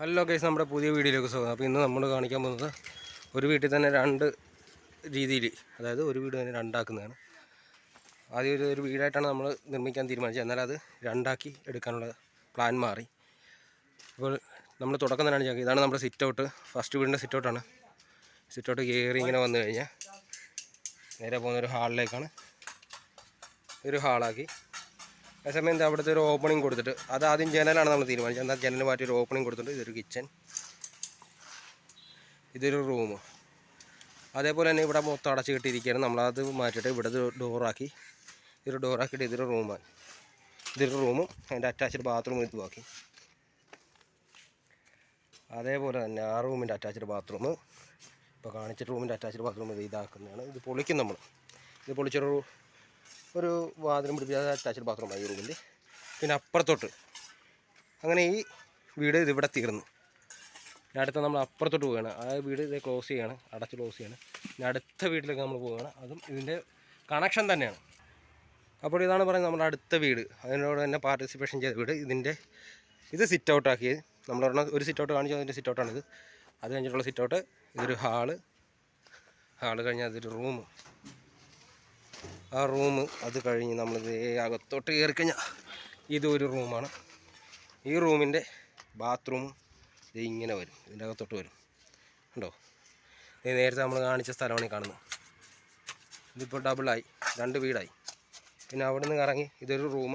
Hello case നമ്മുടെ പുതിയ വീഡിയോയിലേക്ക് സ്വാഗതം. അപ്പോൾ ഇന്ന് നമ്മൾ കാണിക്കാൻ പോകുന്നത് ഒരു വീട്ടിൽ തന്നെ രണ്ട് രീതിയിൽ അതായത് ഒരു വീട് തന്നെ രണ്ടാക്കുന്നതാണ്. ആദ്യം ഒരു ഒരു വീടായിട്ടാണ് നമ്മൾ നിർമ്മിക്കാൻ തീരുമാനിച്ചത്. എന്നാൽ അത് രണ്ടാക്കി എടുക്കാനുള്ള പ്ലാൻ മാറി. അപ്പോൾ നമ്മൾ തുടക്കം തന്നെ ചെയ്യുക ഇതാണ് നമ്മുടെ സിറ്റ് ഔട്ട് ഫസ്റ്റ് വീടിന്റെ സിറ്റ് ഔട്ടാണ് സിറ്റ് ഔട്ട് കയറി ഇങ്ങനെ വന്നു കഴിഞ്ഞാൽ നേരെ പോകുന്ന ഒരു ഹാളിലേക്കാണ് ഒരു ഹാളാക്കി അതേസമയം എന്താ അവിടുത്തെ ഒരു ഓപ്പണിംഗ് കൊടുത്തിട്ട്. അത് ആദ്യം ജനലാണ് നമ്മൾ തീരുമാനിച്ചത്. എന്നാൽ ജനൽ മാറ്റി ഒരു ഓപ്പണിംഗ് കൊടുത്തിട്ട് ഇതൊരു കിച്ചൺ ഇതൊരു റൂം അതേപോലെ തന്നെ ഇവിടെ മൊത്തം അടച്ചു കെട്ടിയിരിക്കുകയാണ്. നമ്മളത് മാറ്റിയിട്ട് ഇവിടെ ഡോറാക്കി ഇതൊരു ഡോറാക്കിയിട്ട് ഇതൊരു റൂമാണ് ഇതൊരു റൂമും അതിന്റെ അറ്റാച്ച്ഡ് ബാത്റൂം ഇതുമാക്കി അതേപോലെ തന്നെ ആ റൂമിന്റെ അറ്റാച്ച്ഡ് ബാത്റൂം ഇപ്പോൾ കാണിച്ച റൂമിന്റെ അറ്റാച്ച്ഡ് ബാത്റൂം ഇത് ഇതാക്കുന്നതാണ്. ഇത് പൊളിക്കും നമ്മൾ. ഇത് പൊളിച്ചൊരു ഒരു വാതിലും പിടിപ്പിച്ച് അറ്റാച്ച്ഡ് ബാത്റൂമായി ഈ റൂമിൽ പിന്നെ അപ്പുറത്തോട്ട്. അങ്ങനെ ഈ വീട് ഇതിവിടെ തീർന്നു. അടുത്ത നമ്മൾ അപ്പുറത്തോട്ട് പോവുകയാണ്. ആ വീട് ഇത് ക്ലോസ് ചെയ്യാണ്. അടച്ച് ക്ലോസ് ചെയ്യാണ്. ഇനി അടുത്ത വീട്ടിലേക്ക് നമ്മൾ പോവുകയാണ്. അതും ഇതിന്റെ കണക്ഷൻ തന്നെയാണ്. അപ്പോൾ ഇതാണ് പറയുന്നത് നമ്മുടെ അടുത്ത വീട്. അതിനോട് തന്നെ പാർട്ടിസിപ്പേഷൻ ചെയ്ത വീട്. ഇതിന്റെ ഇത് സിറ്റ് നമ്മൾ പറഞ്ഞ ഒരു സിറ്റ് ഔട്ട് കാണിച്ചു. അതിന്റെ സിറ്റ് ഔട്ടാണിത് അത് കഴിഞ്ഞിട്ടുള്ള സിറ്റ് ഔട്ട് ഇതൊരു ഹാൾ ഹാൾ കഴിഞ്ഞാൽ അതൊരു റൂം ആ റൂം അത് കഴിഞ്ഞ് നമ്മൾ അകത്തോട്ട് കയറി കഴിഞ്ഞാൽ ഇതൊരു റൂമാണ്. ഈ റൂമിന്റെ ബാത്റൂം ഇത് ഇങ്ങനെ വരും. ഇതിന്റെ അകത്തോട്ട് വരും. ഉണ്ടോ ഇത് നേരത്തെ നമ്മൾ കാണിച്ച സ്ഥലമാണ് ഈ കാണുന്നത്. ഇതിപ്പോൾ ഡബിളായി രണ്ട് വീടായി. പിന്നെ അവിടെ നിന്ന് ഇറങ്ങി ഇതൊരു റൂം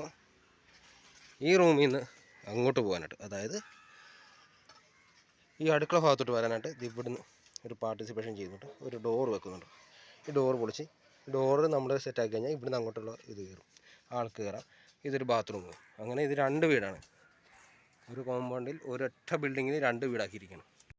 ഈ റൂമിൽ നിന്ന് അങ്ങോട്ട് പോകാനായിട്ട് അതായത് ഈ അടുക്കള ഭാഗത്തോട്ട് വരാനായിട്ട് ഇവിടുന്ന് ഒരു പാർട്ടിസിപ്പേഷൻ ചെയ്യുന്നുണ്ട്. ഒരു ഡോർ വെക്കുന്നുണ്ട്. ഈ ഡോർ പൊളിച്ച് ഡോറ് നമ്മൾ സെറ്റാക്കി കഴിഞ്ഞാൽ ഇവിടുന്ന് അങ്ങോട്ടുള്ള ഇത് കയറും ആൾക്ക് കയറാം ഇതൊരു ബാത്റൂം അങ്ങനെ ഇത് രണ്ട് വീടാണ്. ഒരു കോമ്പൗണ്ടിൽ ഒരൊറ്റ ബിൽഡിങ്ങിൽ രണ്ട് വീടാക്കിയിരിക്കണം.